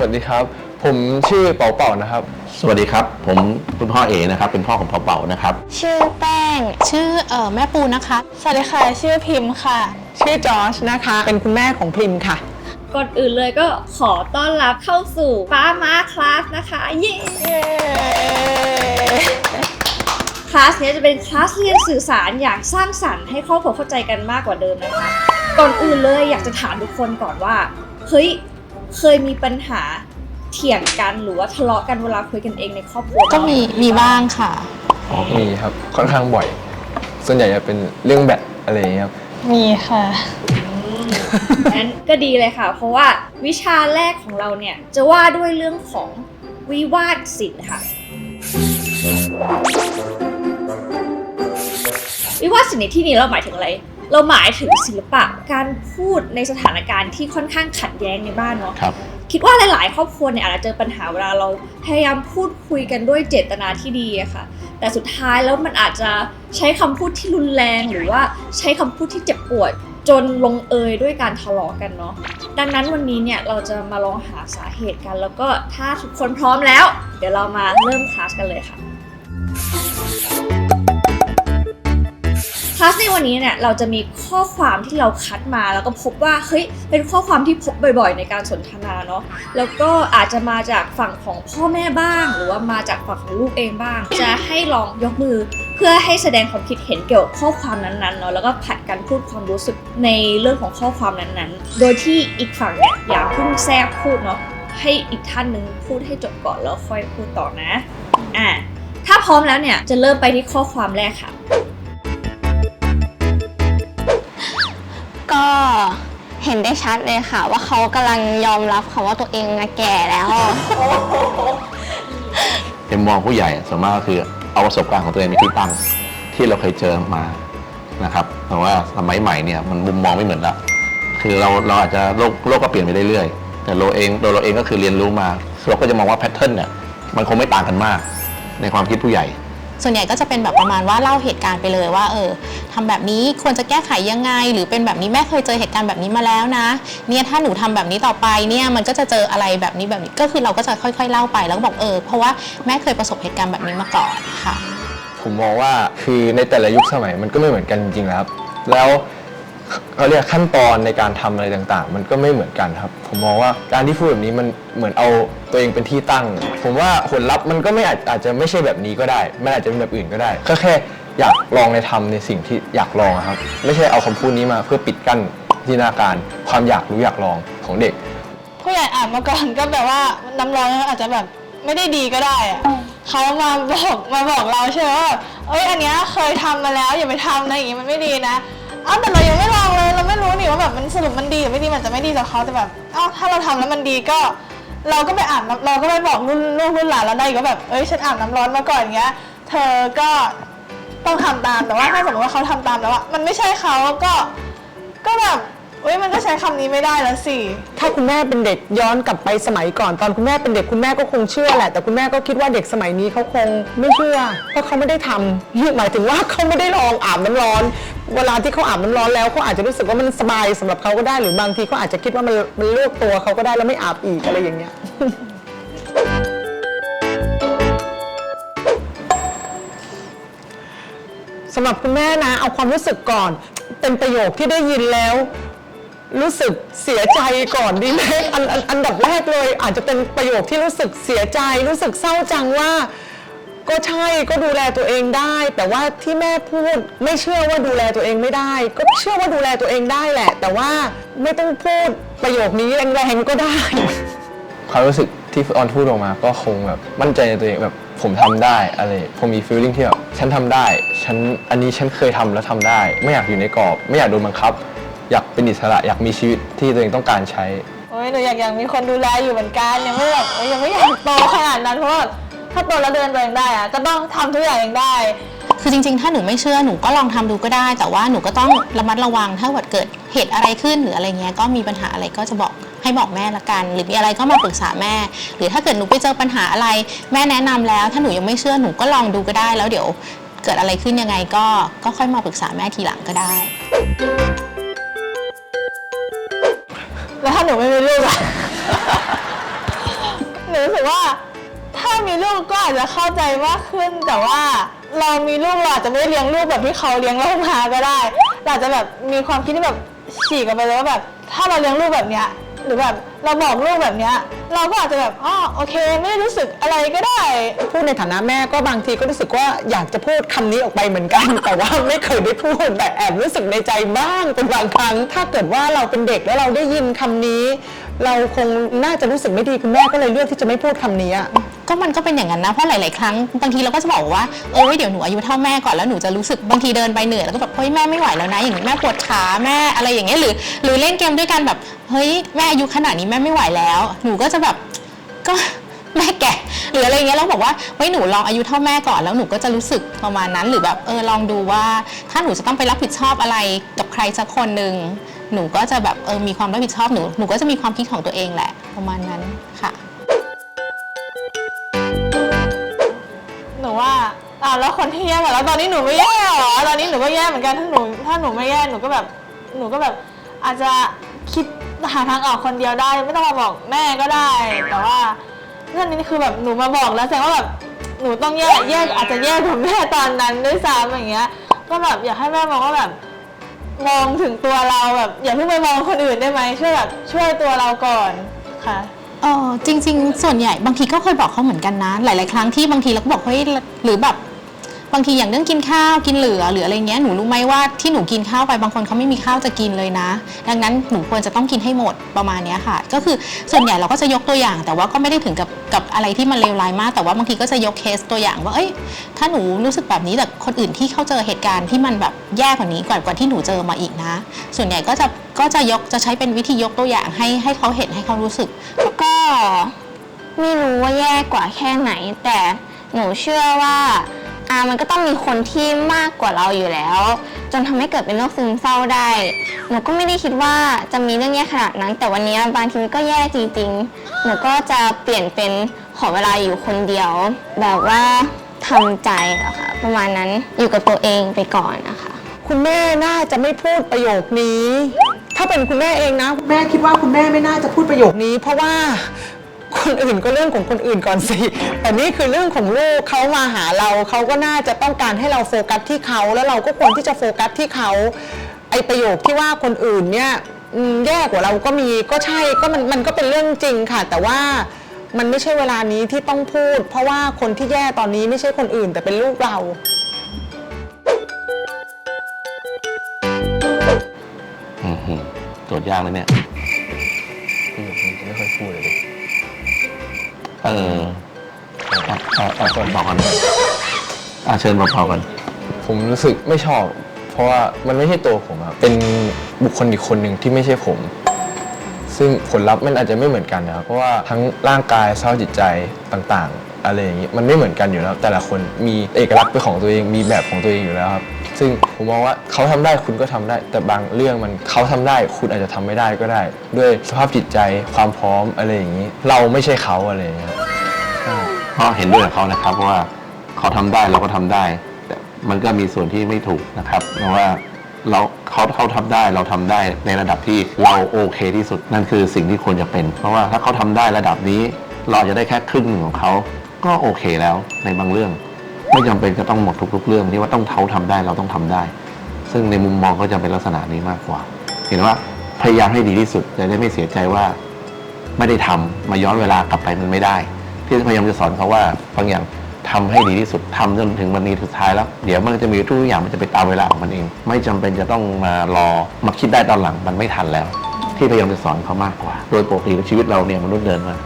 สวัสดีครับ ผมชื่อเป่าเป่านะครับ สวัสดีครับ ผมคุณพ่อเอนะครับ เป็นพ่อของพ่อเป่านะครับ ชื่อแป้ง ชื่อเอ่อแม่ปูนะคะ สวัสดีค่ะ ชื่อพิมพ์ค่ะ ชื่อจอชนะคะ เป็นคุณแม่ของพิมค่ะ ก่อนอื่นเลยก็ขอต้อนรับเข้าสู่ป้ามาคลาสนะคะ เย้คลาสเนี้ยจะเป็นคลาสเรียนสื่อสารอย่างสร้างสรรค์ให้ครอบครัวเข้าใจกันมากกว่าเดิมนะคะ ก่อนอื่นเลยอยากจะถามทุกคนก่อนว่า เฮ้ย เคยมีปัญหาเถียงกันหรือว่าทะเลาะกันเวลาคุยกันเองในครอบครัวก็มีมีบ้างค่ะมีครับค่อนข้างบ่อย ส่วนใหญ่จะเป็นเรื่องแบตอะไรอย่างเงี้ยครับ มีค่ะงั้นก็ดีเลยค่ะ เพราะว่าวิชาแรกของเราเนี่ย จะว่าด้วยเรื่องของวิวาทศิลป์ค่ะ วิวาทศิลป์ในที่นี้เราหมายถึงอะไร เราหมายถึงศิลปะการพูดในสถานการณ์ที่ค่อนข้างขัดแย้งในบ้านเนาะครับ คิดว่าหลาย ๆ ครอบครัวเนี่ยอาจจะเจอปัญหาเวลาเราพยายามพูดคุยกันด้วยเจตนาที่ดีอะค่ะ แต่สุดท้ายแล้วมันอาจจะใช้คำพูดที่รุนแรงหรือว่าใช้คำพูดที่เจ็บปวด จนลงเอยด้วยการทะเลาะกันเนาะ ดังนั้นวันนี้เนี่ยเราจะมาลองหาสาเหตุกัน แล้วก็ถ้าทุกคนพร้อมแล้ว เดี๋ยวเรามาเริ่มคลาสกันเลยค่ะ คลาสในวันนี้เนี่ยเราจะมีข้อความที่เราคัดมาแล้วก็พบว่าเฮ้ยเป็นข้อความที่พบบ่อยๆ ในการสนทนาเนาะแล้วก็อาจจะมาจากฝั่งของพ่อแม่บ้าง หรือว่ามาจากฝั่งของลูกเองบ้าง จะให้ลองยกมือ เพื่อให้แสดงความคิดเห็นเกี่ยวกับข้อความนั้นๆเนาะแล้วก็ผัดกันพูดความรู้สึกในเรื่องของข้อความนั้นๆ โดยที่อีกฝั่งเนี่ยอย่าเพิ่งแทรกพูดเนาะให้อีกท่านหนึ่งพูดให้จบก่อนแล้วค่อยพูดต่อนะอะถ้าพร้อมแล้วเนี่ยจะเริ่มไปที่ข้อความแรกค่ะ เห็นได้ชัดเลยค่ะ ว่าเขากำลังยอมรับค่ะว่าตัวเองอะแก่แล้วเป็นมองผู้ใหญ่ส่วนมากก็คือเอาประสบการณ์ของตัวเองเป็นที่ตั้งที่เราเคยเจอมานะครับแต่ว่าสมัยใหม่เนี่ยมันมุมมองไม่เหมือนละคือเราเราอาจจะโลกโลกก็เปลี่ยนไปเรื่อยๆแต่เราเองตัวเราเองก็คือเรียนรู้มาเราก็จะมองว่าแพทเทิร์นเนี่ยมันคงไม่ต่างกันมากในความคิดผู้ใหญ่ ส่วนใหญ่ก็จะเป็นแบบประมาณว่าเล่าเหตุการณ์ไปเลยว่าเออ ทำแบบนี้ควรจะแก้ไขยังไง หรือเป็นแบบนี้แม่เคยเจอเหตุการณ์แบบนี้มาแล้วนะ เนี่ยถ้าหนูทำแบบนี้ต่อไปเนี่ยมันก็จะเจออะไรแบบนี้แบบนี้ก็คือเราก็จะค่อย ๆ เล่าไปแล้วก็บอกเออเพราะว่าแม่เคยประสบเหตุการณ์แบบนี้มาก่อนค่ะ ผมมองว่าคือในแต่ละยุคสมัยมันก็ไม่เหมือนกันจริงๆครับแล้วเขาเรียกขั้นตอนในการทำอะไรต่างๆ มันก็ไม่เหมือนกันครับ ผมมองว่าการที่พูดแบบนี้มันเหมือนเอาตัวเองเป็นที่ตั้ง ผมว่าผลลัพธ์มันก็ไม่อาจอาจจะไม่ใช่แบบนี้ก็ได้ มันอาจจะเป็นแบบอื่นก็ได้ก็แค่ อยากลองในทำในสิ่งที่อยากลองอะครับ ไม่ใช่เอาคำพูดนี้มาเพื่อปิดกั้นจินตนาการความอยากรู้อยากลองของเด็ก ผู้ใหญ่อ่านมาก่อน ก็แบบว่าน้ำร้อนอาจจะแบบไม่ได้ดีก็ได้อะเขามาบอกมาบอกเราใช่ไหมว่าเอ้ยอันเนี้ยเคยทำมาแล้วอย่าไปทำนะอย่างงี้มันไม่ดีนะอ้าวแต่เรายังไม่ลองเลยเราไม่รู้นี่ว่าแบบมันสรุปมันดีหรือไม่ดีมันจะไม่ดีต่อเขาแต่แบบอ้าวถ้าเราทำแล้วมันดีก็ เราก็ไปอาบน้ำเราก็ไปบอกรุ่นลูกรุ่นหลานเราได้อีกว่าแบบเอ้ยฉันอาบน้ำร้อนมาก่อนอย่างเงี้ย เธอก็ ต้องทำตามแต่ว่าถ้าสมมติว่าเขาทำตามแล้วอะมันไม่ใช่เขาก็ก็แบบเอ้ยมันก็ใช้คำนี้ไม่ได้แล้วสิ ถ้าคุณแม่เป็นเด็กย้อนกลับไปสมัยก่อนตอนคุณแม่เป็นเด็กคุณแม่ก็คงเชื่อแหละ แต่คุณแม่ก็คิดว่าเด็กสมัยนี้เขาคงไม่เชื่อเพราะเขาไม่ได้ทำหมายถึงว่าเขาไม่ได้ลองอาบน้ำร้อน เวลาที่เขาอาบน้ำร้อนแล้วเขาอาจจะรู้สึกว่ามันสบายสำหรับเขาก็ได้หรือ บางทีเขาอาจจะคิดว่ามันมันเลือกตัวเขาก็ได้แล้วไม่อาบอีกอะไรอย่างเงี้ยำหรับคุณแม่นะเอาความรู้สึกก่อน เป็นประโยคที่ได้ยินแล้ว รู้สึกเสียใจก่อนดีไหมอันอันอันดับแรกเลย อาจจะเป็นประโยคที่รู้สึกเสียใจ รู้สึกเศร้าจังว่า ก็ใช่ก็ดูแลตัวเองได้ แต่ว่าที่แม่พูดไม่เชื่อว่าดูแลตัวเองไม่ได้ ก็เชื่อว่าดูแลตัวเองได้แหละ แต่ว่าไม่ต้องพูดประโยคนี้แรงๆก็ได้ ความรู้สึกที่ออนพูดออกมาก็คงแบบมั่นใจในตัวเองแบบ ผมทำได้อะไร ผมมี feeling ที่แบบฉันทำได้ ฉันอันนี้ฉันเคยทำแล้วทำได้ ไม่อยากอยู่ในกรอบ ไม่อยากโดนบังคับ อยากเป็นอิสระอยากมีชีวิตที่ตัวเองต้องการใช้โอ้ยหนูอยากอยากมีคนดูแลอยู่เหมือนกันยังไม่แบบเอ้ยยังไม่อยากโตขนาดนั้นเพราะว่าถ้าโตแล้วเดินตัวเองได้อะก็ต้องทำทุกอย่างเองได้คือจริงๆ ถ้าหนูไม่เชื่อหนูก็ลองทำดูก็ได้ แต่ว่าหนูก็ต้องระมัดระวังถ้าเกิดเกิดเหตุอะไรขึ้นหรืออะไรเงี้ยก็มีปัญหาอะไรก็จะบอก ให้บอกแม่ละกัน หรือมีอะไรก็มาปรึกษาแม่ หรือถ้าเกิดหนูไปเจอปัญหาอะไร แม่แนะนำแล้ว ถ้าหนูยังไม่เชื่อหนูก็ลองดูก็ได้ แล้วเดี๋ยวเกิดอะไรขึ้นยังไงก็ก็ค่อยมาปรึกษาแม่ทีหลังก็ได้ แล้วถ้าหนูไม่มีลูกอะหนูรู้สึกว่าถ้ามีลูกก็อาจจะเข้าใจมากขึ้นแต่ว่าเรามีลูกเราอาจจะไม่ได้เลี้ยงลูกแบบที่เขาเลี้ยงเรามาก็ได้เราอาจจะแบบมีความคิดที่แบบฉีกกันไปเลยว่าแบบ ถ้าเราเลี้ยงลูกแบบเนี้ย หรือแบบเราบอกลูกแบบเนี้ยเราก็อาจจะแบบอ๋อโอเค ไม่ได้รู้สึกอะไรก็ได้ พูดในฐานะแม่ก็บางทีก็รู้สึกว่าอยากจะพูดคำนี้ออกไปเหมือนกัน แต่ว่าไม่เคยได้พูดแต่แอบรู้สึกในใจบ้างเป็นบางครั้ง ถ้าเกิดว่าเราเป็นเด็กแล้วเราได้ยินคำนี้ เราคงน่าจะรู้สึกไม่ดีคุณแม่ก็เลยเลือกที่จะไม่พูดคำนี้อะ ก็มันก็เป็นอย่างนั้นนะ เพราะหลาย ๆ ครั้งบางทีเราก็จะบอกว่าเออเดี๋ยวหนูอายุเท่าแม่ก่อนแล้วหนูจะรู้สึกบางทีเดินไปเหนื่อยแล้วก็แบบเฮ้ยแม่ไม่ไหวแล้วนะอย่างนี้แม่ปวดขาแม่อะไรอย่างเงี้ยหรือ หรือเล่นเกมด้วยกันแบบเฮ้ยแม่อายุขนาดนี้แม่ไม่ไหวแล้ว หนูก็จะแบบก็ แม่แก่หรืออะไรเงี้ยเราบอกว่าเฮ้ยหนูลองอายุเท่าแม่ก่อนแล้วหนูก็จะรู้สึกประมาณนั้น หรือแบบเออลองดูว่า ถ้าหนูจะต้องไปรับผิดชอบอะไรกับใครสักคนหนึ่ง หนูก็จะแบบเออมีความรับผิดชอบหนูหนูก็จะมีความคิดของตัวเองแหละประมาณนั้นค่ะ หนูว่าอ่าแล้วคนที่แย่กว่าแล้วตอนนี้หนูไม่แย่เหรอตอนนี้หนูก็แย่เหมือนกันถ้าหนูถ้าหนูไม่แย่หนูก็แบบหนูก็แบบอาจจะคิดหาทางออกคนเดียวได้ ไม่ต้องมาบอกแม่ก็ได้ แต่ว่าเรื่องนี้คือแบบหนูมาบอกแล้วแสดงว่าแบบหนูต้องแย่แย่อาจจะแย่กว่าแม่ตอนนั้นด้วยซ้ำอย่างเงี้ยก็แบบอยากให้แม่มองว่าแบบ มองถึงตัวเราแบบอย่าเพิ่งไปมองคนอื่นได้ไหมช่วยแบบช่วยตัวเราก่อนค่ะ เออจริง ๆ ส่วนใหญ่บางทีก็เคยบอกเขาเหมือนกันนะ หลาย ๆ ครั้งที่บางทีเราก็บอกเฮ้ยหรือแบบ บางทีอย่างเรื่องกินข้าวกินเหลือหรืออะไรเงี้ยหนูรู้ไหมว่าที่หนูกินข้าวไปบางคนเขาไม่มีข้าวจะกินเลยนะ ดังนั้นหนูควรจะต้องกินให้หมดประมาณนี้ค่ะ ก็คือส่วนใหญ่เราก็จะยกตัวอย่าง แต่ว่าก็ไม่ได้ถึงกับกับอะไรที่มันเลวร้ายมาก แต่ว่าบางทีก็จะยกเคสตัวอย่างว่าเอ้ยถ้าหนูรู้สึกแบบนี้แต่คนอื่นที่เขาเจอเหตุการณ์ที่มันแบบแย่กว่านี้กว่ากว่าที่หนูเจอมาอีกนะ ส่วนใหญ่ก็จะก็จะยกจะใช้เป็นวิธียกตัวอย่างให้ให้เขาเห็นให้เขารู้สึก ก็ไม่รู้ว่าแย่กว่าแค่ไหน แต่หนูเชื่อว่า อ่ามันก็ต้องมีคนที่มากกว่าเราอยู่แล้ว จนทำให้เกิดเป็นโรคซึมเศร้าได้ หนูก็ไม่ได้คิดว่าจะมีเรื่องแย่ขนาดนั้น แต่วันนี้บางทีก็แย่จริงๆ หนูก็จะเปลี่ยนเป็นขอเวลาอยู่คนเดียว แบบว่าทำใจอะค่ะประมาณนั้นอยู่กับตัวเองไปก่อนนะคะ คุณแม่น่าจะไม่พูดประโยคนี้ ถ้าเป็นคุณแม่เองนะแม่คิดว่าคุณแม่ไม่น่าจะพูดประโยคนี้ เพราะว่า คนอื่นก็เรื่องของคนอื่นก่อนสิ แต่นี่คือเรื่องของลูกเขามาหาเรา เขาก็น่าจะต้องการให้เราโฟกัสที่เขา แล้วเราก็ควรที่จะโฟกัสที่เขา ไอประโยคที่ว่าคนอื่นเนี่ยอืมแย่กว่าเราก็มีก็ใช่ก็มันมันก็เป็นเรื่องจริงค่ะ แต่ว่ามันไม่ใช่เวลานี้ที่ต้องพูด เพราะว่าคนที่แย่ตอนนี้ไม่ใช่คนอื่น แต่เป็นลูกเรา อือหือโจทย์ยากเลยเนี่ย พี่ผมจะไม่ค่อยพูดเลยดิ เอออะอะอะเชิญบอกกันอะเชิญบอกก่อนผมรู้สึกไม่ชอบ เพราะว่ามันไม่ใช่ตัวผมครับเป็นบุคคลอีกคนหนึ่งที่ไม่ใช่ผม ซึ่งผลลัพธ์มันอาจจะไม่เหมือนกันนะครับเพราะว่าทั้งร่างกายสภาพจิตใจต่าง ๆ อะไรอย่างนี้มันไม่เหมือนกันอยู่แล้ว แต่ละคนมีเอกลักษณ์เป็นของตัวเองมีแบบของตัวเองอยู่แล้วครับ ซึ่งผมมองว่าเขาทำได้คุณก็ทำได้ แต่บางเรื่องมันเขาทำได้คุณอาจจะทำไม่ได้ก็ได้ ด้วยสภาพจิตใจความพร้อมอะไรอย่างนี้ เราไม่ใช่เขาอะไรอย่างเงี้ยครับใช่เพราะเห็นด้วยกับเขานะครับเพราะว่าเขาทำได้เราก็ทำได้ แต่มันก็มีส่วนที่ไม่ถูกนะครับเพราะว่าเราเขาเขาทำได้เราทำได้ในระดับที่เราโอเคที่สุดนั่นคือสิ่งที่ควรจะเป็น เพราะว่าถ้าเขาทำได้ระดับนี้ เราจะได้แค่ครึ่งหนึ่งของเขาก็โอเคแล้วในบางเรื่อง ไม่จำเป็นจะต้องหมดทุก ๆ เรื่องที่ว่าต้องเขาทำได้เราต้องทำได้ ซึ่งในมุมมองก็จะเป็นลักษณะนี้มากกว่า เห็นว่าพยายามให้ดีที่สุดจะได้ไม่เสียใจว่าไม่ได้ทำมาย้อนเวลากลับไปมันไม่ได้ ที่พยายามจะสอนเขาว่าบางอย่างทำให้ดีที่สุดทำจนถึงวันนี้สุดท้ายแล้ว เดี๋ยวมันจะมีทุกอย่างมันจะไปตามเวลาของมันเอง ไม่จำเป็นจะต้องมารอมาคิดได้ตอนหลังมันไม่ทันแล้ว ที่พยายามจะสอนเขามากกว่า โดยปกติชีวิตเราเนี่ยมนุษย์เดินมา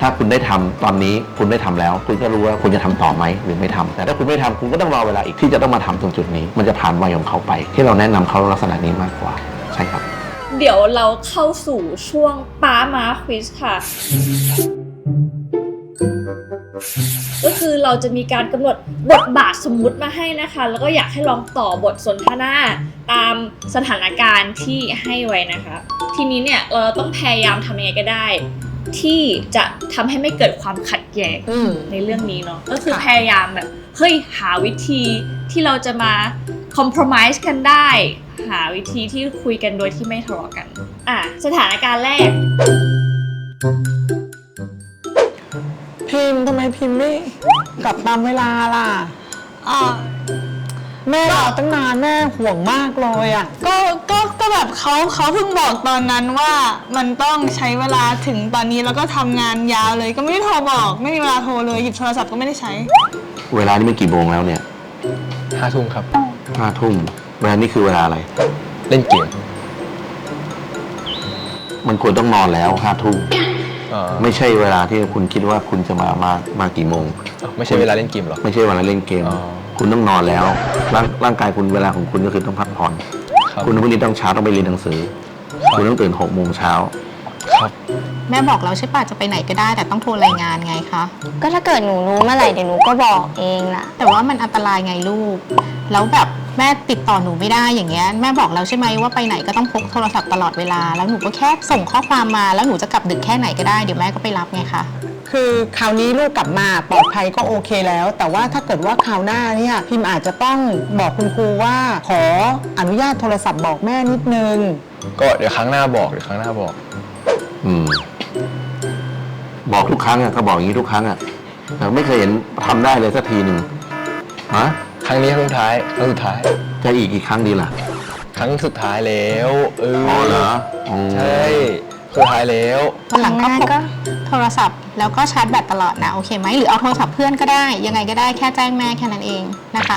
ถ้าคุณได้ทำตอนนี้คุณได้ทำแล้ว คุณก็รู้ว่าคุณจะทำต่อไหมหรือไม่ทำแต่ถ้าคุณไม่ทำคุณก็ต้องรอเวลาอีกที่จะต้องมาทำตรงจุดนี้ มันจะผ่านวัยของเขาไป ที่เราแนะนำเขาลักษณะนี้มากกว่า ใช่ครับ เดี๋ยวเราเข้าสู่ช่วงป้ามาควิสค่ะ ก็คือเราจะมีการกำหนดบทบาทสมมุติมาให้นะคะ แล้วก็อยากให้ลองต่อบทสนทนาตามสถานการณ์ที่ให้ไว้นะคะ ทีนี้เนี่ยเราต้องพยายามทำยังไงก็ได้ ที่จะทำให้ไม่เกิดความขัดแย้งอืมในเรื่องนี้เนาะก็คือค่ะพยายามแบบเฮ้ยหาวิธีที่เราจะมาคอม p r o m i s e กันได้ หาวิธีที่คุยกันโดยที่ไม่ทะเลาะกัน อะสถานการณ์แรก พิมพ์ทำไมพิมพ์ไม่กลับตามเวลาล่ะอ่า แม่รอตั้งนานแม่ห่วงมากเลยอะ ก็ก็ก็แบบเขาเขาเพิ่งบอกตอนนั้นว่ามันต้องใช้เวลาถึงตอนนี้แล้วก็ทำงานยาวเลย ก็ไม่ได้โทรบอก ไม่มีเวลาโทรเลยหยิบโทรศัพท์ก็ไม่ได้ใช้ เวลานี่มันกี่โมงแล้วเนี่ยห้าทุ่มครับ ห้าทุ่มเวลานี่คือเวลาอะไร เล่นเกมมันควรต้องนอนแล้วห้าทุ่มอ่าไม่ใช่เวลาที่คุณคิดว่าคุณจะมามามากี่โมง ไม่ใช่เวลาเล่นเกมหรอ ไม่ใช่เวลาเล่นเกม อ๋อ คุณต้องนอนแล้ว ร่างร่างกายคุณเวลาของคุณก็คือต้องพักผ่อน ครับคุณพรุ่งนี้ต้องเช้าต้องไปเรียนหนังสือ คุณต้องตื่นหกโมงเช้า ครับแม่บอกแล้วใช่ป่ะจะไปไหนก็ได้ แต่ต้องโทรรายงานไงคะ ก็ถ้าเกิดหนูรู้เมื่อไหร่เดี๋ยวหนูก็บอกเองล่ะ แต่ว่ามันอันตรายไงลูก แล้วแบบ แม่ติดต่อหนูไม่ได้อย่างเงี้ยแม่บอกแล้วใช่ไหมว่าไปไหนก็ต้องพกโทรศัพท์ตลอดเวลา แล้วหนูก็แค่ส่งข้อความมาแล้วหนูจะกลับดึกแค่ไหนก็ได้เดี๋ยวแม่ก็ไปรับไงคะคือคราวนี้ลูกกลับมาปลอดภัยก็โอเคแล้ว แต่ว่าถ้าเกิดว่าคราวหน้าเนี่ยพิมพ์อาจจะต้องบอกคุณครูว่าขออนุญาตโทรศัพท์บอกแม่นิดนึง ก็เดี๋ยวครั้งหน้าบอกเดี๋ยวครั้งหน้าบอก อืม บอกทุกครั้งอะก็บอกอย่างนี้ทุกครั้งอะแต่ไม่เคยเห็นทำได้เลยสักทีหนึ่งฮะ ครั้งนี้ครั้งสุดท้ายครั้งสุดท้าย จะอีกกี่ครั้งดีล่ะครั้งสุดท้ายแล้วเอออ๋อเหรออ๋อใช่สุดท้ายแล้ววันหลังก็พกก็โทรศัพท์แล้วก็ชาร์จแบตตลอดนะ โอเคไหมหรือเอาโทรศัพท์เพื่อนก็ได้ ยังไงก็ได้แค่แจ้งแม่แค่นั้นเองนะคะ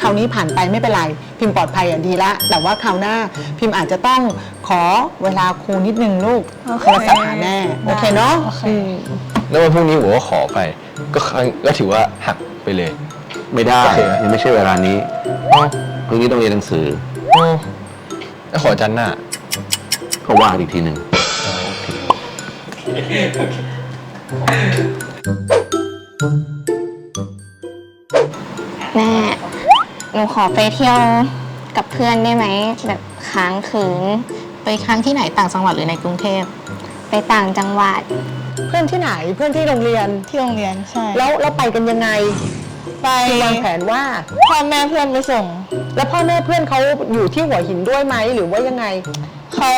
คราวนี้ผ่านไปไม่เป็นไร พิมพ์ปลอดภัยอะดีละ แต่ว่าคราวหน้าพิมพ์อาจจะต้องขอเวลาครูนิดนึงลูกโอเค โทรศัพท์หาแม่โอเคเนาะโอเคอืมแล้ววันพรุ่งนี้ผมก็ขอไป ก็ครั้งก็ถือว่าหักไปเลย ไม่ได้โอเคยังไม่ใช่เวลานี้เอ้าพรุ่งนี้ต้องเรียนหนังสือเอ้าแล้วขอจันทร์หน้าก็ว่าอีกทีหนึ่งแม่ หนูขอไปเที่ยวกับเพื่อนได้ไหม แบบค้างคืน ไปค้างที่ไหนต่างจังหวัดหรือในกรุงเทพ ไปต่างจังหวัด เพื่อนที่ไหนเพื่อนที่โรงเรียนที่โรงเรียน ใช่ แล้วเราไปกันยังไง ไปคือวางแผนว่าพ่อแม่เพื่อนไปส่ง แล้วพ่อแม่เพื่อนเขาอยู่ที่หัวหินด้วยไหมหรือว่ายังไง เขา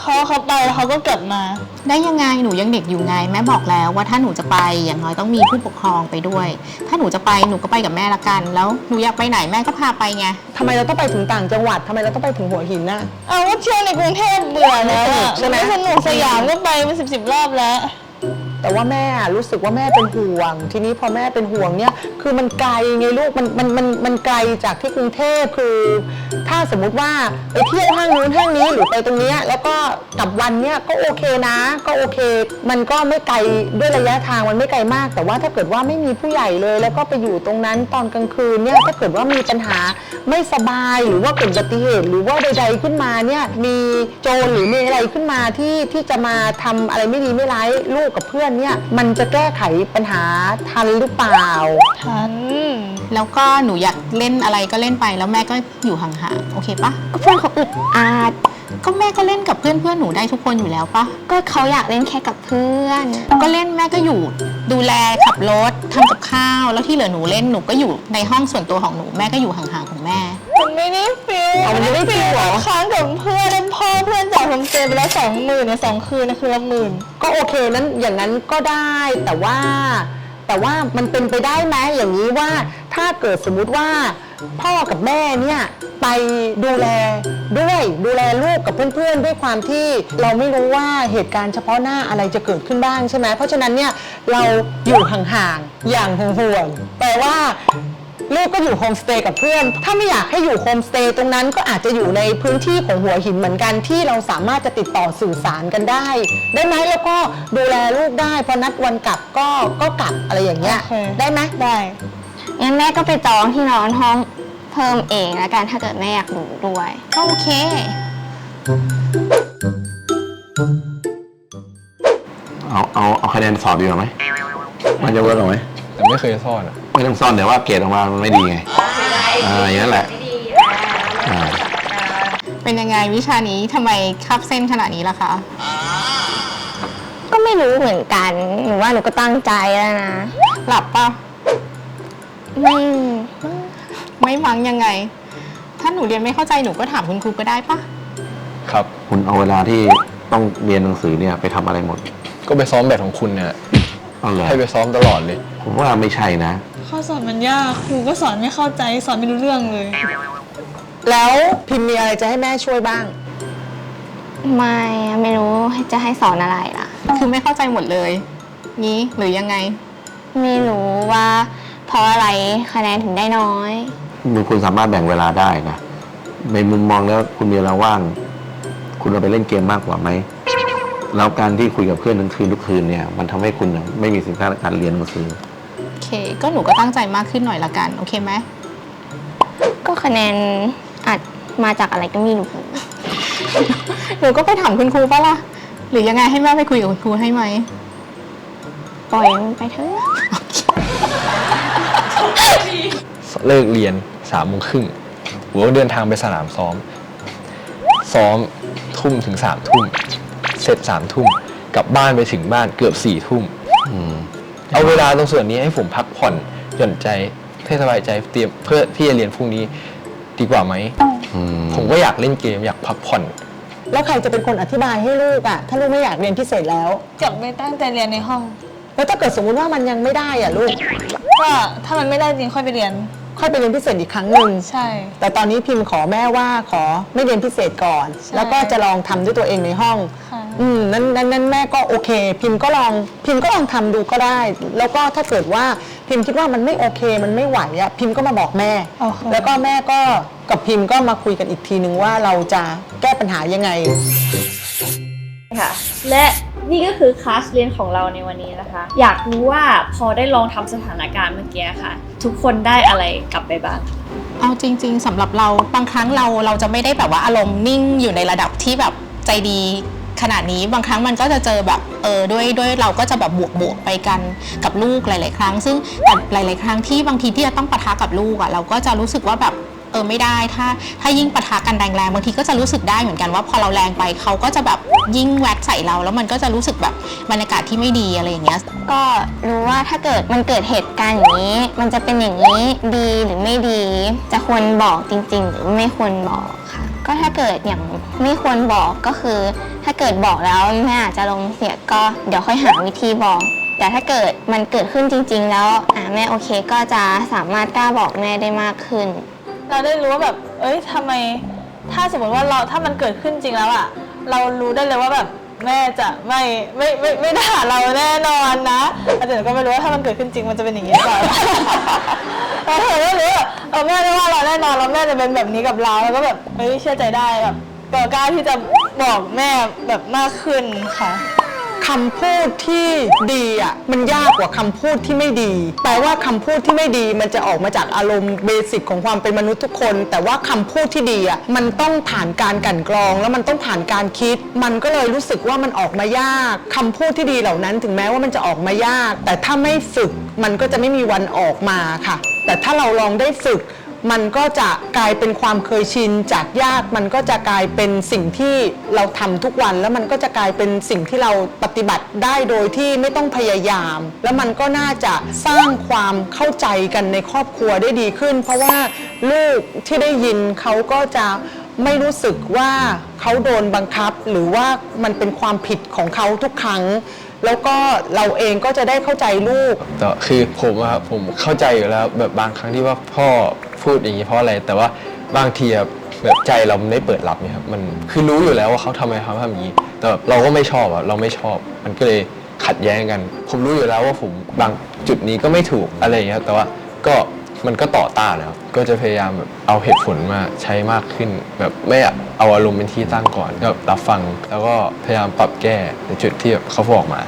เขาเขาไปแล้วเขาก็กลับมา ได้ยังไงหนูยังเด็กอยู่ไง แม่บอกแล้วว่าถ้าหนูจะไปอย่างน้อยต้องมีผู้ปกครองไปด้วย ถ้าหนูจะไปหนูก็ไปกับแม่ละกัน แล้วหนูอยากไปไหนแม่ก็พาไปไงทำไมเราต้องไปถึงต่างจังหวัดทำไมเราต้องไปถึงหัวหินน่ะ เอาว่าเที่ยวในกรุงเทพเบื่อแล้วอะใช่ไหม ไม่สนุกสยามก็ไปเป็นสิบสิบรอบแล้ว แต่ว่าแม่รู้สึกว่าแม่เป็นห่วง ทีนี้พอแม่เป็นห่วงเนี่ยคือมันไกลไงลูกมันมันมันมันไกลจากที่กรุงเทพคือ ถ้าสมมุติว่าไปเที่ยวห้างนู้นห้างนี้หรือไปตรงเนี้ยแล้วก็กลับวันเนี่ยก็โอเคนะ ก็โอเค มันก็ไม่ไกลด้วยระยะทางมันไม่ไกลมาก แต่ว่าถ้าเกิดว่าไม่มีผู้ใหญ่เลย แล้วก็ไปอยู่ตรงนั้นตอนกลางคืนเนี่ยถ้าเกิดว่ามีปัญหาไม่สบายหรือว่าเกิดอุบัติเหตุหรือว่าใดๆขึ้นมาเนี่ยมีโจรหรือมีอะไรขึ้นมาที่ที่จะมาทำอะไรไม่ดีไม่ร้ายลูกกับเพื่อนเนี่ยมันจะแก้ไขปัญหาทันหรือเปล่า ทัน แล้วก็หนูอยากเล่นอะไรก็เล่นไปแล้วแม่ก็อยู่ห่างๆโอเคปะก็เพื่อนเขาอึดอัดก็แม่ก็เล่นกับเพื่อนเพื่อนๆหนูได้ทุกคนอยู่แล้วปะก็เขาอยากเล่นแค่กับเพื่อน ก็เล่นแม่ก็อยู่ ดูแลขับรถทำกับข้าว แล้วที่เหลือหนูเล่นหนูก็อยู่ในห้องส่วนตัวของหนูแม่ก็อยู่ห่างๆของแม่ มันไม่ได้ฟิลเอามันไม่ได้ฟีลเหรอ ค้างกับเพื่อนแล้วพ่อเพื่อนจ่ายผมเจไปแล้วสองหมื่นเนี่ยสองคืนนะคือละหมื่น ก็โอเคนั้นอย่างนั้นก็ได้แต่ว่า แต่ว่ามันเป็นไปได้ไหมอย่างนี้ว่าถ้าเกิดสมมุติว่าพ่อกับแม่เนี่ยไปดูแลด้วยดูแลลูกกับเพื่อนๆ ด้วยความที่เราไม่รู้ว่าเหตุการณ์เฉพาะหน้าอะไรจะเกิดขึ้นบ้างใช่ไหมเพราะฉะนั้นเนี่ยเราอยู่ห่างๆอย่างห่วงๆแปลว่า ลูกก็อยู่โฮมสเตย์กับเพื่อน ถ้าไม่อยากให้อยู่โฮมสเตย์ตรงนั้นก็อาจจะอยู่ในพื้นที่ของหัวหินเหมือนกันที่เราสามารถจะติดต่อสื่อสารกันได้ ได้ไหมแล้วก็ดูแลลูกได้พอนัดวันกลับก็ก็กลับอะไรอย่างเงี้ยโอเค ได้ไหมได้งั้นแม่ก็ไปจองที่นอนห้องเพิ่มเองแล้วกันถ้าเกิดแม่อยากดูด้วยก็โอเค เอาเอาเอาคะแนนสอบดีกว่าไหม มันจะเวิร์กหรอไหมแต่ไม่เคยซ่อนอะ ไม่ต้องซ่อนแต่ว่าเกรดออกมามันไม่ดีไง อ่าอย่างนั้นแหละอ่า เป็นยังไงวิชานี้ทำไมคับเส้นขนาดนี้ล่ะคะ ก็ไม่รู้เหมือนกัน หนูว่าหนูก็ตั้งใจแล้วนะ หลับปะไม่ ไม่มั้งยังไง ถ้าหนูเรียนไม่เข้าใจหนูก็ถามคุณครูก็ได้ปะครับ คุณเอาเวลาที่ต้องเรียนหนังสือเนี่ยไปทำอะไรหมดก็ไปซ้อมแบดของคุณเนี่ยเอาเหรอให้ไปซ้อมตลอดเลย ผมว่าไม่ใช่นะ ข้อสอบมันยากครูก็สอนไม่เข้าใจสอนไม่รู้เรื่องเลย แล้วพิมพ์มีอะไรจะให้แม่ช่วยบ้าง ไม่ไม่รู้จะให้สอนอะไรล่ะ คือไม่เข้าใจหมดเลยงี้หรือยังไง ไม่รู้ว่าเพราะอะไรคะแนนถึงได้น้อยมือคุณสามารถแบ่งเวลาได้นะ ในมุมมองแล้วคุณมีเวลาว่าง คุณเอาไปเล่นเกมมากกว่าไหม แล้วการที่คุยกับเพื่อนทั้งคืนทุกคืนเนี่ย มันทำให้คุณไม่มีสินค้าในการเรียนหนังสือโอ เค ก็หนูก็ตั้งใจมากขึ้นหน่อยละกัน โอเคไหม ก็คะแนนอาจมาจากอะไรก็ไม่รู้ หนูก็ไปถามคุณครูปะล่ะ หรือยังไงให้แม่ไปคุยกับคุณครูให้ไหม ปล่อยมันไปเถอะ เลิกเรียนสามโมงครึ่งผมก็เดินทางไปสนามซ้อม ซ้อมทุ่มถึงสามทุ่ม เสร็จสามทุ่ม กลับบ้านไปถึงบ้านเกือบสี่ทุ่มอืม เอาเวลาตรงส่วนนี้ให้ผมพักผ่อนหย่อนใจให้สบายใจเตรียมเพื่อที่จะเรียนพรุ่งนี้ดีกว่าไหม อืม ผมก็อยากเล่นเกมอยากพักผ่อน แล้วใครจะเป็นคนอธิบายให้ลูกอะถ้าลูกไม่อยากเรียนพิเศษแล้วกลับไปตั้งใจเรียนในห้อง แล้วถ้าเกิดสมมุติว่ามันยังไม่ได้อะลูก ว่าถ้ามันไม่ได้จริงค่อยไปเรียน ค่อยไปเรียนพิเศษอีกครั้งหนึ่ง ใช่ แต่ตอนนี้พิมพ์ขอแม่ว่าขอไม่เรียนพิเศษก่อน ใช่แล้วก็จะลองทำด้วยตัวเองในห้อง ค่ะ อืมนั้นนั้นนั้นแม่ก็โอเค พิมพ์ก็ลองพิมพ์ก็ลองทำดูก็ได้ แล้วก็ถ้าเกิดว่าพิมพ์คิดว่ามันไม่โอเค มันไม่ไหวอะพิมพ์ก็มาบอกแม่ โอ้โหแล้วก็แม่ก็กับพิมพ์ก็มาคุยกันอีกทีนึงว่าเราจะแก้ปัญหายังไง ค่ะและนี่ก็คือคลาสเรียนของเราในวันนี้นะคะ อยากรู้ว่าพอได้ลองทำสถานการณ์เมื่อกี้ค่ะ ทุกคนได้อะไรกลับไปบ้าง เอาจริง ๆสำหรับเราบางครั้งเราเราจะไม่ได้แบบว่าอารมณ์นิ่งอยู่ในระดับที่แบบใจดี ขนาดนี้บางครั้งมันก็จะเจอแบบเออด้วยด้วยเราก็จะแบบบวกบวกไปกันกับลูกหลาย ๆ ครั้ง ซึ่งแต่หลาย ๆ ครั้งที่บางทีที่จะต้องปะทะกับลูกอะ่ะเราก็จะรู้สึกว่าแบบเออไม่ได้ถ้าถ้ายิ่งปะทะกันแรงๆบางทีก็จะรู้สึกได้เหมือนกันว่าพอเราแรงไปเขาก็จะแบบยิ่งแวดใส่เรา แล้วมันก็จะรู้สึกแบบบรรยากาศที่ไม่ดีอะไรอย่างเงี้ยก็รู้ว่าถ้าเกิดมันเกิดเหตุการณ์อย่างนี้ มันจะเป็นอย่างนี้ดีหรือไม่ดี จะควรบอกจริง ๆ หรือไม่ควรบอกค่ะ ก็ถ้าเกิดอย่างไม่ควรบอกก็คือ ถ้าเกิดบอกแล้วแม่อาจจะลงเสียก็เดี๋ยวค่อยหาวิธีบอก แต่ถ้าเกิดมันเกิดขึ้นจริง ๆ แล้วอ่าแม่โอเคก็จะสามารถกล้าบอกแม่ได้มากขึ้น เราได้รู้ว่าแบบ เอ้ยทำไม ถ้าสมมติว่าเราถ้ามันเกิดขึ้นจริงแล้วอะเรารู้ได้เลยว่าแบบ แม่จะไม่ไม่ไม่ไม่ด่าเราแน่นอนนะแต่เดี๋ยวก็ไม่รู้ว่าถ้ามันเกิดขึ้นจริงมันจะเป็นอย่างนี้หรือเปล่าเราเห็นว่ารู้ว่าเออแม่ไม่ว่าเราแน่นอนแล้วแม่จะเป็นแบบนี้กับเราแล้วก็แบบเฮ้ยเชื่อใจได้แบบก็กล้าที่จะบอกแม่แบบมากขึ้นค่ะ คำพูดที่ดีอะมันยากกว่าคำพูดที่ไม่ดีแปลว่าคำพูดที่ไม่ดีมันจะออกมาจากอารมณ์เบสิกของความเป็นมนุษย์ทุกคน แต่ว่าคำพูดที่ดีอะมันต้องผ่านการกลั่นกรอง แล้วมันต้องผ่านการคิด มันก็เลยรู้สึกว่ามันออกมายากคำพูดที่ดีเหล่านั้น ถึงแม้ว่ามันจะออกมายาก แต่ถ้าไม่ฝึกมันก็จะไม่มีวันออกมาค่ะ แต่ถ้าเราลองได้ฝึก มันก็จะกลายเป็นความเคยชินจากยากมันก็จะกลายเป็นสิ่งที่เราทำทุกวัน แล้วมันก็จะกลายเป็นสิ่งที่เราปฏิบัติได้โดยที่ไม่ต้องพยายาม แล้วมันก็น่าจะสร้างความเข้าใจกันในครอบครัวได้ดีขึ้น เพราะว่าลูกที่ได้ยินเขาก็จะไม่รู้สึกว่าเขาโดนบังคับ หรือว่ามันเป็นความผิดของเขาทุกครั้ง แล้วก็เราเองก็จะได้เข้าใจลูก แต่คือผมอะครับผมเข้าใจอยู่แล้วแบบบางครั้งที่ว่าพ่อพูดอย่างนี้เพราะอะไร แต่ว่าบางทีอะแบบใจเราไม่เปิดรับเนี่ยครับมันคือรู้อยู่แล้วว่าเขาทำไมเขาทำอย่างนี้ แต่แบบเราก็ไม่ชอบอะเราไม่ชอบ มันก็เลยขัดแย้งกัน ผมรู้อยู่แล้วว่าผมบางจุดนี้ก็ไม่ถูกอะไรอย่างเงี้ยแต่ว่าก็ มันก็ต่อต้านแล้วก็จะพยายามแบบเอาเหตุผลมาใช้มากขึ้น แบบไม่เอาอารมณ์เป็นที่ตั้งก่อนก็รับฟัง แล้วก็พยายามปรับแก้ในจุดที่แบบเขาบอกมา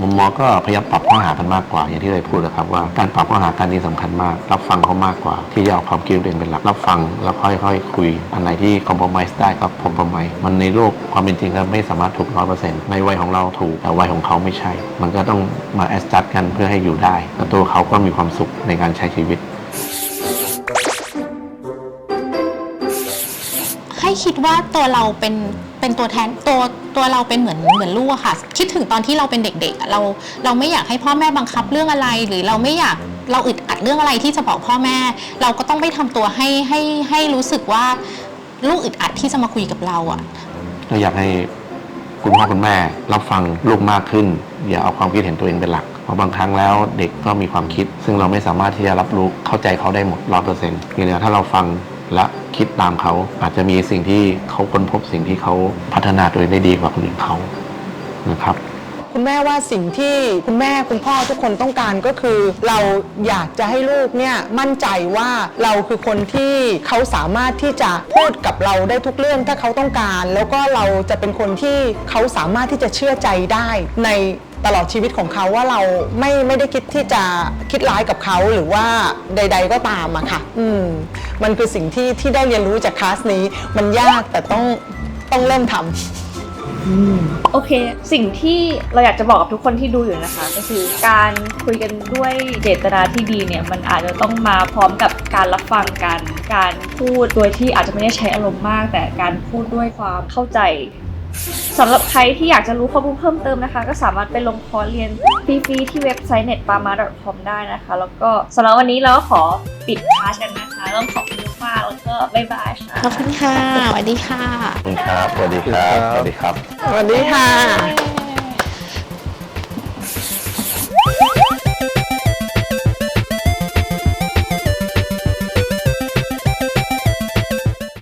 มุมมองก็พยายามปรับข้อหากันมากกว่า อย่างที่เลยพูดนะครับว่าการปรับข้อหากันนี่สำคัญมาก รับฟังเขามากกว่า ที่จะเอาความคิดตัวเองเป็นหลักรับฟัง แล้วค่อยๆคุย อันไหนที่คอมเพลมไมซ์ได้ก็คอมเพลมไมซ์มันในโลกความเป็นจริงแล้วไม่สามารถถูกร้อยเปอร์เซ็นต์ในวัยของเราถูกแต่วัยของเขาไม่ใช่ มันก็ต้องมาแอสจัดกันเพื่อให้อยู่ได้แล้วตัวเขาก็มีความสุขในการใช้ชีวิต คิดว่าตัวเราเป็นเป็นตัวแทนตัวตัวเราเป็นเหมือนเหมือนลูกอะค่ะ คิดถึงตอนที่เราเป็นเด็กๆอะเราเราไม่อยากให้พ่อแม่บังคับเรื่องอะไร หรือเราไม่อยากเราอึดอัดเรื่องอะไรที่จะบอกพ่อแม่ เราก็ต้องไม่ทำตัวให้ให้ให้รู้สึกว่าลูกอึดอัดที่จะมาคุยกับเราอะเราอยากให้คุณพ่อคุณแม่รับฟังลูกมากขึ้น อย่าเอาความคิดเห็นตัวเองเป็นหลักเพราะบางครั้งแล้วเด็กก็มีความคิด ซึ่งเราไม่สามารถที่จะรับรู้เข้าใจเขาได้หมดร้อยเปอร์เซ็นต์เนี่ยถ้าเราฟังและ คิดตามเขา อาจจะมีสิ่งที่เขาค้นพบสิ่งที่เขาพัฒนาตัวเองได้ดีกว่าคนอื่นเขานะครับ คุณแม่ว่าสิ่งที่คุณแม่คุณพ่อทุกคนต้องการก็คือ เราอยากจะให้ลูกเนี่ยมั่นใจว่าเราคือคนที่เขาสามารถที่จะพูดกับเราได้ทุกเรื่องถ้าเขาต้องการ แล้วก็เราจะเป็นคนที่เขาสามารถที่จะเชื่อใจได้ในตลอดชีวิตของเขาว่าเราไม่ไม่ได้คิดที่จะคิดร้ายกับเขาหรือว่าใด ๆ ก็ตามอะค่ะ อืมมันคือสิ่งที่ที่ได้เรียนรู้จากคลาสนี้ มันยากแต่ต้องต้องเริ่มทำ โอเค สิ่งที่เราอยากจะบอกกับทุกคนที่ดูอยู่นะคะ ก็คือการคุยกันด้วยเจตนาที่ดีเนี่ย มันอาจจะต้องมาพร้อมกับการรับฟังกัน การพูดโดยที่อาจจะไม่ได้ใช้อารมณ์มาก แต่การพูดด้วยความเข้าใจ สำหรับใครที่อยากจะรู้ข้อมูลเพิ่มเติมนะคะ ก็สามารถไปลงคอร์สเรียนฟรีๆที่เว็บไซต์ netpama.com ได้นะคะ แล้วก็สำหรับวันนี้เราก็ขอปิดคลาสกันนะคะต้องขอบคุณมากๆแล้วก็บ๊ายบายค่ะ ขอบคุณค่ะสวัสดีค่ะ ขอบคุณครับ สวัสดีครับ สวัสดีครับ สวัสดีค่ะ